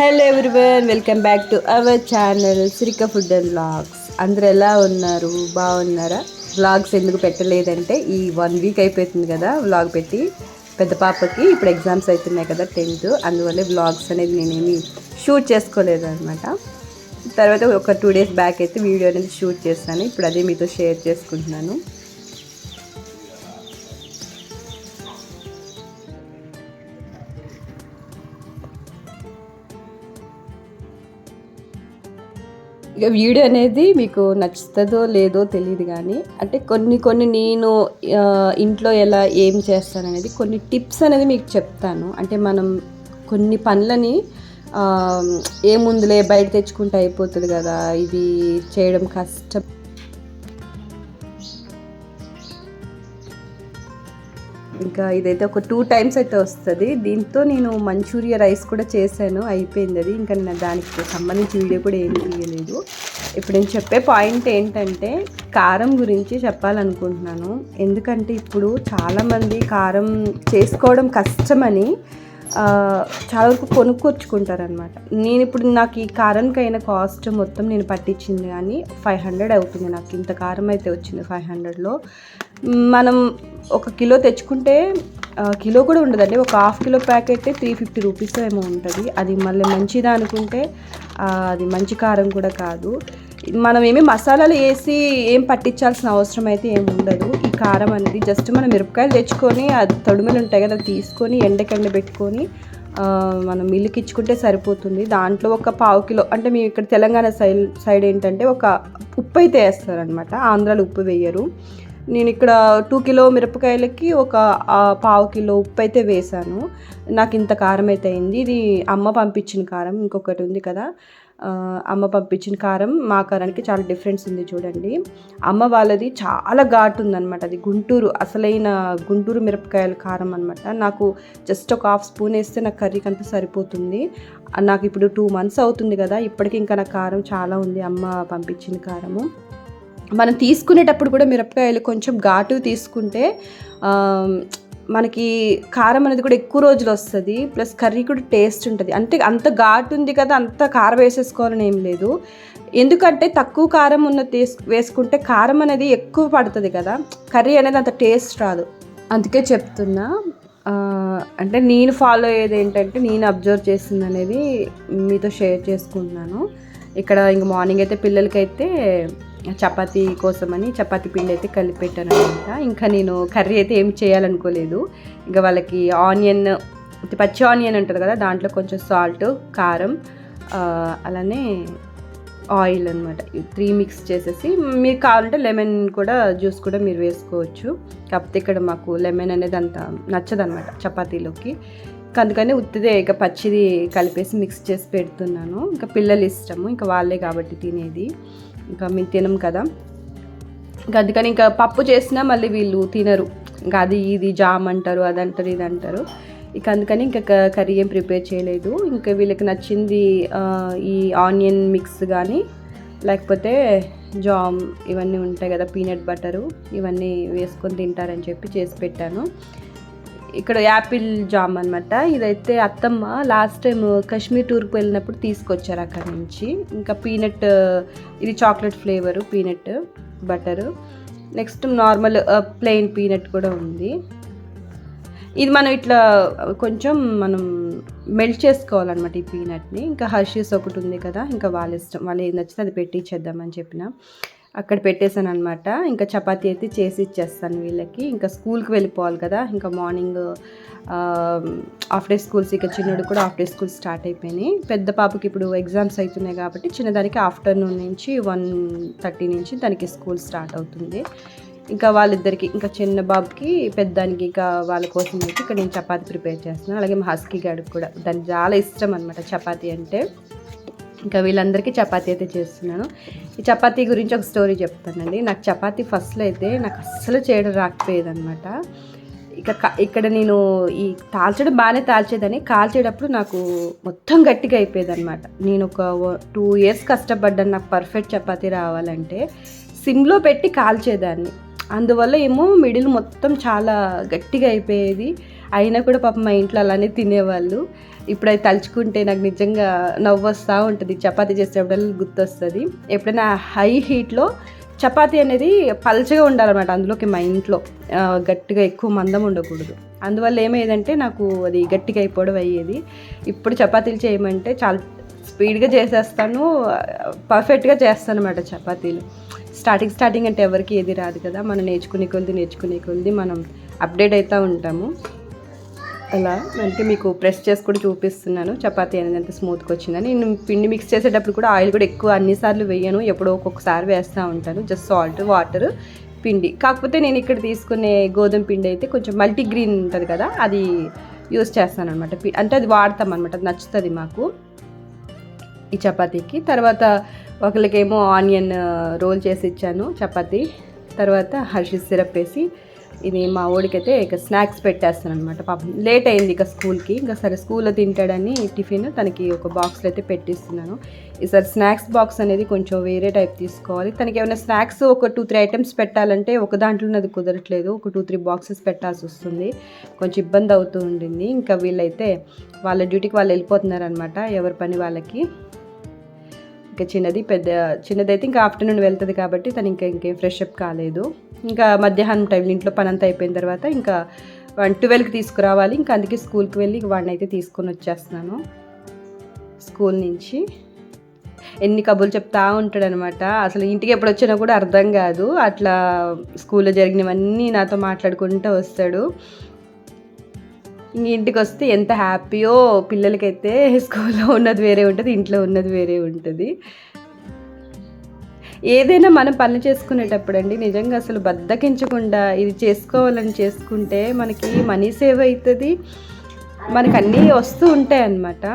Hello everyone welcome back to our channel సిరిక food and vlogs. అందరు ఎలా ఉన్నారు? బాగున్నారా? వ్లాగ్స్ ఎందుకు పెట్టలేదంటే ఈ వన్ వీక్ అయిపోతుంది కదా వ్లాగ్ పెట్టి. పెద్ద పాపకి ఇప్పుడు ఎగ్జామ్స్ అవుతున్నాయి కదా టెన్త్ అందువల్ల వ్లాగ్స్ అనేది నేనేమి షూట్ చేసుకోలేదు అనమాట తర్వాత ఒక టూ డేస్ బ్యాక్ అయితే వీడియో అనేది షూట్ చేస్తాను. ఇప్పుడు అదే మీతో షేర్ చేసుకుంటున్నాను. ఇక వీడియో అనేది మీకు నచ్చుతుందో లేదో తెలియదు కానీ అంటే కొన్ని కొన్ని నేను ఇంట్లో ఎలా ఏం చేస్తాను అనేది కొన్ని టిప్స్ అనేది మీకు చెప్తాను. అంటే మనం కొన్ని పనులని ఆ, ఏముందులే బయట తెచ్చుకుంటే అయిపోతుంది కదా ఇది చేయడం కష్టం. ఇంకా ఇదైతే ఒక టూ టైమ్స్ అయితే వస్తుంది. దీంతో నేను మంచూరియా రైస్ కూడా చేశాను. అయిపోయింది అది ఇంకా నేను దానికి సంబంధించి వీడియో కూడా ఏం తీయలేదు. ఇప్పుడు నేను చెప్పే పాయింట్ ఏంటంటే కారం గురించి చెప్పాలనుకుంటున్నాను. ఎందుకంటే ఇప్పుడు చాలామంది కారం చేసుకోవడం కష్టమని చాలా వరకు కొనుక్కొచ్చుకుంటారనమాట నేను ఇప్పుడు నాకు ఈ కారంకి అయిన కాస్ట్ మొత్తం నేను పట్టించింది కానీ ఫైవ్ హండ్రెడ్ అవుతుంది నాకు. ఇంత కారం అయితే వచ్చింది ఫైవ్ హండ్రెడ్లో. మనం ఒక కిలో తెచ్చుకుంటే కిలో కూడా ఉండదండి. ఒక half kilo packet three fifty rupees ఏమో ఉంటుంది. అది మళ్ళీ మంచిదా అనుకుంటే అది మంచి కారం కూడా కాదు. మనం ఏమి మసాలాలు వేసి ఏం పట్టించాల్సిన అవసరం అయితే ఏమి ఉండదు. ఈ కారం అనేది జస్ట్ మనం మిరపకాయలు తెచ్చుకొని అది తొడుములు ఉంటాయి కదా అవి తీసుకొని ఎండకెండ పెట్టుకొని మనం మిల్లుకి ఇచ్చుకుంటే సరిపోతుంది. దాంట్లో ఒక పావు కిలో అంటే మేము ఇక్కడ తెలంగాణ సైడ్ సైడ్ ఏంటంటే ఒక ఉప్పు అయితే వేస్తారనమాట ఆంధ్రాలో ఉప్పు వేయరు. నేను ఇక్కడ టూ కిలో మిరపకాయలకి ఒక పావు కిలో ఉప్పు అయితే వేశాను నాకు ఇంత కారం అయితే అయింది. ఇది అమ్మ పంపించిన కారం ఇంకొకటి ఉంది కదా. అమ్మ పంపించిన కారం మా కారానికి చాలా డిఫరెన్స్ ఉంది చూడండి. అమ్మ వాళ్ళది చాలా ఘాటు ఉందన్నమాట. అది గుంటూరు అసలైన గుంటూరు మిరపకాయల కారం అనమాట నాకు జస్ట్ ఒక హాఫ్ స్పూన్ వేస్తే నాకు కర్రీకి అంతా సరిపోతుంది. నాకు ఇప్పుడు టూ మంత్స్ అవుతుంది కదా ఇప్పటికి ఇంకా నా కారం చాలా ఉంది అమ్మ పంపించిన కారము. మనం తీసుకునేటప్పుడు కూడా మిరపకాయలు కొంచెం ఘాటు తీసుకుంటే మనకి కారం అనేది కూడా ఎక్కువ రోజులు వస్తుంది ప్లస్ కర్రీ కూడా టేస్ట్ ఉంటుంది. అంటే అంత ఘాటు ఉంది కదా అంత కారం వేసేసుకోవాలని ఏం లేదు. ఎందుకంటే తక్కువ కారం ఉన్న తీసు వేసుకుంటే కారం అనేది ఎక్కువ పడుతుంది కదా కర్రీ అనేది అంత టేస్ట్ రాదు. అందుకే చెప్తున్నా అంటే నేను ఫాలో అయ్యేది ఏంటంటే నేను అబ్జర్వ్ చేసింది అనేది మీతో షేర్ చేసుకుంటున్నాను. ఇక్కడ ఇంక మార్నింగ్ అయితే పిల్లలకైతే చపాతీ కోసమని చపాతీ పిండి అయితే కలిపి పెట్టాను అనమాట ఇంకా నేను కర్రీ అయితే ఏం చేయాలనుకోలేదు. ఇంకా వాళ్ళకి ఆనియన్ పచ్చి ఆనియన్ ఉంటుంది కదా దాంట్లో కొంచెం సాల్ట్ కారం అలానే ఆయిల్ అనమాట త్రీ మిక్స్ చేసేసి మీరు కావాలంటే లెమన్ కూడా జ్యూస్ కూడా మీరు వేసుకోవచ్చు. కాకపోతే ఇక్కడ మాకు లెమన్ అనేది అంత నచ్చదనమాట చపాతీలోకి. అందుకని ఉత్తిదే ఇక పచ్చిది కలిపేసి మిక్స్ చేసి పెడుతున్నాను. ఇంకా పిల్లలు ఇష్టము ఇంకా వాళ్ళే కాబట్టి తినేది. ఇంకా మేము తినం కదా. ఇంకా అందుకని ఇంకా పప్పు చేసినా మళ్ళీ వీళ్ళు తినరు. ఇంకా అది ఇది జామ్ అంటారు అది అంటారు ఇది అంటారు ఇక అందుకని ఇంకా కర్రీ ఏం ప్రిపేర్ చేయలేదు. ఇంకా వీళ్ళకి నచ్చింది ఈ ఆనియన్ మిక్స్ కానీ లేకపోతే జామ్ ఇవన్నీ ఉంటాయి కదా పీనట్ బటరు ఇవన్నీ వేసుకొని తింటారని చెప్పి చేసి పెట్టాను. ఇక్కడ యాపిల్ జామ్ అనమాట ఇదైతే అత్తమ్మ లాస్ట్ టైం కాశ్మీర్ టూర్కి వెళ్ళినప్పుడు తీసుకొచ్చారు అక్కడ నుంచి. ఇంకా పీనట్ ఇది chocolate flavour peanut butter next normal plain peanut కూడా ఉంది. ఇది మనం ఇట్లా కొంచెం మనం మెల్ట్ చేసుకోవాలన్నమాట ఈ పీనట్ని ఇంకా హర్షీస్ ఒకటి ఉంది కదా ఇంకా వాళ్ళ ఇష్టం వాళ్ళు ఏది నచ్చితే అది పెట్టి ఇచ్చేద్దామని చెప్పిన. అక్కడ పెట్టేశాను అనమాట ఇంకా చపాతీ అయితే చేసి ఇచ్చేస్తాను వీళ్ళకి. ఇంకా స్కూల్కి వెళ్ళిపోవాలి కదా. ఇంకా మార్నింగ్ హాఫ్ డే స్కూల్స్ ఇక చిన్నోడు కూడా హాఫ్ డే స్కూల్ స్టార్ట్ అయిపోయినాయి. పెద్ద పాపకి ఇప్పుడు ఎగ్జామ్స్ అవుతున్నాయి కాబట్టి చిన్నదానికి ఆఫ్టర్నూన్ నుంచి వన్ థర్టీ నుంచి తనకి స్కూల్ స్టార్ట్ అవుతుంది. ఇంకా వాళ్ళిద్దరికి ఇంకా చిన్న బాబుకి పెద్దానికి ఇంకా వాళ్ళ కోసం అయితే ఇక్కడ నేను చపాతీ ప్రిపేర్ చేస్తున్నాను. అలాగే మా హస్కీ గాడికి కూడా. దానికి చాలా ఇష్టం అనమాట చపాతీ అంటే. ఇంకా వీళ్ళందరికీ చపాతీ అయితే చేస్తున్నాను. ఈ చపాతీ గురించి ఒక స్టోరీ చెప్తానండి. నాకు చపాతీ ఫస్ట్లో అయితే నాకు అస్సలు చేయడం రాకపోయేదనమాట ఇక ఇక్కడ నేను ఈ తాల్చడం బాగానే తాల్చేదని కాల్చేటప్పుడు నాకు మొత్తం గట్టిగా అయిపోయేది అనమాట నేను ఒక టూ ఇయర్స్ కష్టపడ్డాను నాకు పర్ఫెక్ట్ చపాతీ రావాలంటే. సిమ్లో పెట్టి కాల్చేదాన్ని. అందువల్ల ఏమో మిడిల్ మొత్తం చాలా గట్టిగా అయిపోయేది. అయినా కూడా పాపం మా ఇంట్లో అలానే తినేవాళ్ళు. ఇప్పుడు అది తలుచుకుంటే నాకు నిజంగా నవ్వు వస్తూ ఉంటుంది. చపాతీ చేసేటప్పుడు గుర్తొస్తుంది. ఎప్పుడైనా హై హీట్లో చపాతీ అనేది పల్చగా ఉండాలన్నమాట అందులోకి మా ఇంట్లో. గట్టిగా ఎక్కువ మందం ఉండకూడదు. అందువల్ల ఏమైందంటే నాకు అది గట్టిగా అయిపోవడం అయ్యేది. ఇప్పుడు చపాతీలు చేయమంటే చాలా స్పీడ్గా చేసేస్తాను పర్ఫెక్ట్గా చేస్తాను అనమాట చపాతీలు. స్టార్టింగ్ స్టార్టింగ్ అంటే ఎవరికి ఏది రాదు కదా. మనం నేర్చుకునే కొద్ది నేర్చుకునే కొద్ది మనం అప్డేట్ అవుతూ ఉంటాము. అలా అంటే మీకు ప్రెస్ చేసి కూడా చూపిస్తున్నాను. చపాతీ అనేది ఎంత స్మూత్గా వచ్చిందని. నేను పిండి మిక్స్ చేసేటప్పుడు కూడా ఆయిల్ కూడా ఎక్కువ అన్నిసార్లు వేయను. ఎప్పుడో ఒక్కొక్కసారి వేస్తూ ఉంటాను. జస్ట్ సాల్ట్ వాటర్ పిండి. కాకపోతే నేను ఇక్కడ తీసుకునే గోధుమ పిండి అయితే కొంచెం మల్టీ గ్రీన్ ఉంటుంది కదా అది యూస్ చేస్తాను అనమాట అంటే అది వాడతాం అనమాట అది నచ్చుతుంది మాకు. ఈ చపాతీకి. తర్వాత ఒకరికేమో ఆనియన్ రోల్ చేసి ఇచ్చాను చపాతీ. తర్వాత హర్షిస్ సిరప్ వేసి ఇది మా ఓడికైతే ఇక స్నాక్స్ పెట్టేస్తాను అనమాట పాపం లేట్ అయింది ఇక స్కూల్కి. ఇంకా సరే స్కూల్లో తింటాడని టిఫిన్ తనకి ఒక బాక్స్లో అయితే పెట్టిస్తున్నాను. ఈసారి స్నాక్స్ బాక్స్ అనేది కొంచెం వేరే టైప్ తీసుకోవాలి. తనకి ఏమైనా స్నాక్స్ ఒక టూ త్రీ ఐటమ్స్ పెట్టాలంటే ఒక దాంట్లోనే అది కుదరట్లేదు. ఒక టూ త్రీ బాక్సెస్ పెట్టాల్సి వస్తుంది. కొంచెం ఇబ్బంది అవుతూ ఉండింది. ఇంకా వీళ్ళైతే వాళ్ళ డ్యూటీకి వాళ్ళు వెళ్ళిపోతున్నారు అనమాట ఎవరి పని వాళ్ళకి. ఇంకా చిన్నది పెద్ద చిన్నదైతే ఇంకా ఆఫ్టర్నూన్ వెళ్తుంది కాబట్టి తను ఇంకా ఇంకేం ఫ్రెష్ అప్ కాలేదు. ఇంకా మధ్యాహ్నం టైంలో ఇంట్లో పని అంతా అయిపోయిన తర్వాత ఇంకా వన్ ట్వెల్వ్కి తీసుకురావాలి. ఇంకా అందుకే స్కూల్కి వెళ్ళి వాడిని అయితే తీసుకొని వచ్చేస్తున్నాను. స్కూల్ నుంచి ఎన్ని కబుర్లు చెప్తా ఉంటాడనమాట. అసలు ఇంటికి ఎప్పుడు వచ్చినా కూడా అర్థం కాదు. అట్లా స్కూల్లో జరిగినవన్నీ నాతో మాట్లాడుకుంటూ వస్తాడు. ఇంక ఇంటికి వస్తే ఎంత హ్యాపీయో పిల్లలకైతే స్కూల్లో ఉన్నది వేరే ఉంటుంది ఇంట్లో ఉన్నది వేరే ఉంటుంది. ఏదైనా మనం పని చేసుకునేటప్పుడు అండి నిజంగా అసలు బద్దకించకుండా ఇది చేసుకోవాలని చేసుకుంటే మనకి మనీ సేవ్ అవుతుంది మనకు అన్నీ వస్తూ ఉంటాయి అన్నమాట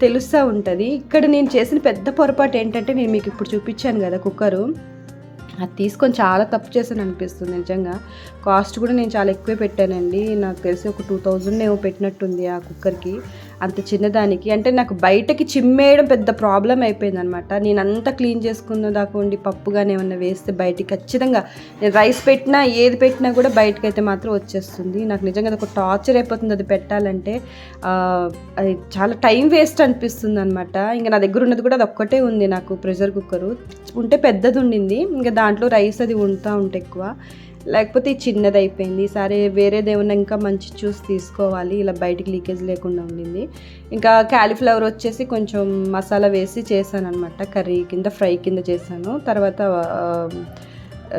తెలుస్తూ ఉంటుంది. ఇక్కడ నేను చేసిన పెద్ద పొరపాటు ఏంటంటే నేను మీకు ఇప్పుడు చూపించాను కదా కుక్కరు. అది తీసుకొని చాలా తప్పు చేశాను అనిపిస్తుంది నిజంగా. కాస్ట్ కూడా నేను చాలా ఎక్కువే పెట్టానండి. నాకు తెలిసి ఒక టూ థౌజండ్ ఏమో పెట్టినట్టుంది ఆ కుక్కర్కి. అంత చిన్నదానికి. అంటే నాకు బయటకి చిమ్మేయడం పెద్ద ప్రాబ్లం అయిపోయింది అనమాట నేను అంతా క్లీన్ చేసుకున్న దాకా ఉండి పప్పు కానీ ఏమన్నా వేస్తే బయటికి ఖచ్చితంగా నేను రైస్ పెట్టినా ఏది పెట్టినా కూడా బయటకి అయితే మాత్రం వచ్చేస్తుంది. నాకు నిజంగా అది ఒక టార్చర్ అయిపోతుంది అది పెట్టాలంటే. అది చాలా టైం వేస్ట్ అనిపిస్తుంది అనమాట ఇంకా నా దగ్గర ఉన్నది కూడా అది ఒక్కటే ఉంది నాకు ప్రెషర్ కుక్కరు. ఉంటే పెద్దది ఉండింది. ఇంకా దాంట్లో రైస్ అది ఉంటా ఉంటే ఎక్కువ. లేకపోతే చిన్నది అయిపోయింది సరే వేరేది ఏమన్నా ఇంకా మంచి చూసి తీసుకోవాలి. ఇలా బయటికి లీకేజ్ లేకుండా ఉండింది. ఇంకా క్యాలీఫ్లవర్ వచ్చేసి కొంచెం మసాలా వేసి చేశాను అనమాట కర్రీ కింద ఫ్రై కింద చేశాను. తర్వాత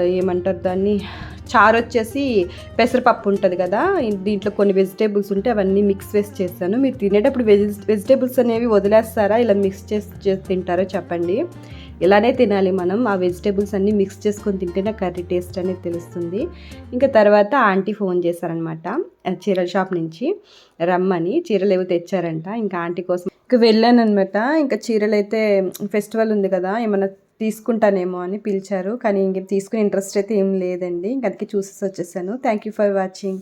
ఏమంటారు దాన్ని? చారు వచ్చేసి పెసరపప్పు ఉంటుంది కదా? దీంట్లో కొన్ని వెజిటేబుల్స్ ఉంటే అవన్నీ మిక్స్ వేసి చేస్తాను మీరు తినేటప్పుడు వెజి వెజిటేబుల్స్ అనేవి వదిలేస్తారా? ఇలా మిక్స్ చేసి చేసి తింటారో? చెప్పండి. ఇలానే తినాలి మనం. ఆ వెజిటేబుల్స్ అన్నీ మిక్స్ చేసుకొని తింటే నాకు కర్రీ టేస్ట్ అనేది తెలుస్తుంది. ఇంకా తర్వాత ఆంటీ ఫోన్ చేశారనమాట చీరల షాప్ నుంచి. రమ్మని చీరలు ఏవో తెచ్చారంట. ఇంకా ఆంటీ కోసం ఇంకా వెళ్ళాను అనమాట ఇంకా చీరలు అయితే ఫెస్టివల్ ఉంది కదా ఏమైనా తీసుకుంటానేమో అని పిలిచారు. కానీ ఇంక తీసుకునే ఇంట్రెస్ట్ అయితే ఏం లేదండి. ఇంక అందుకే చూసేసి వచ్చేసాను. Thank you for watching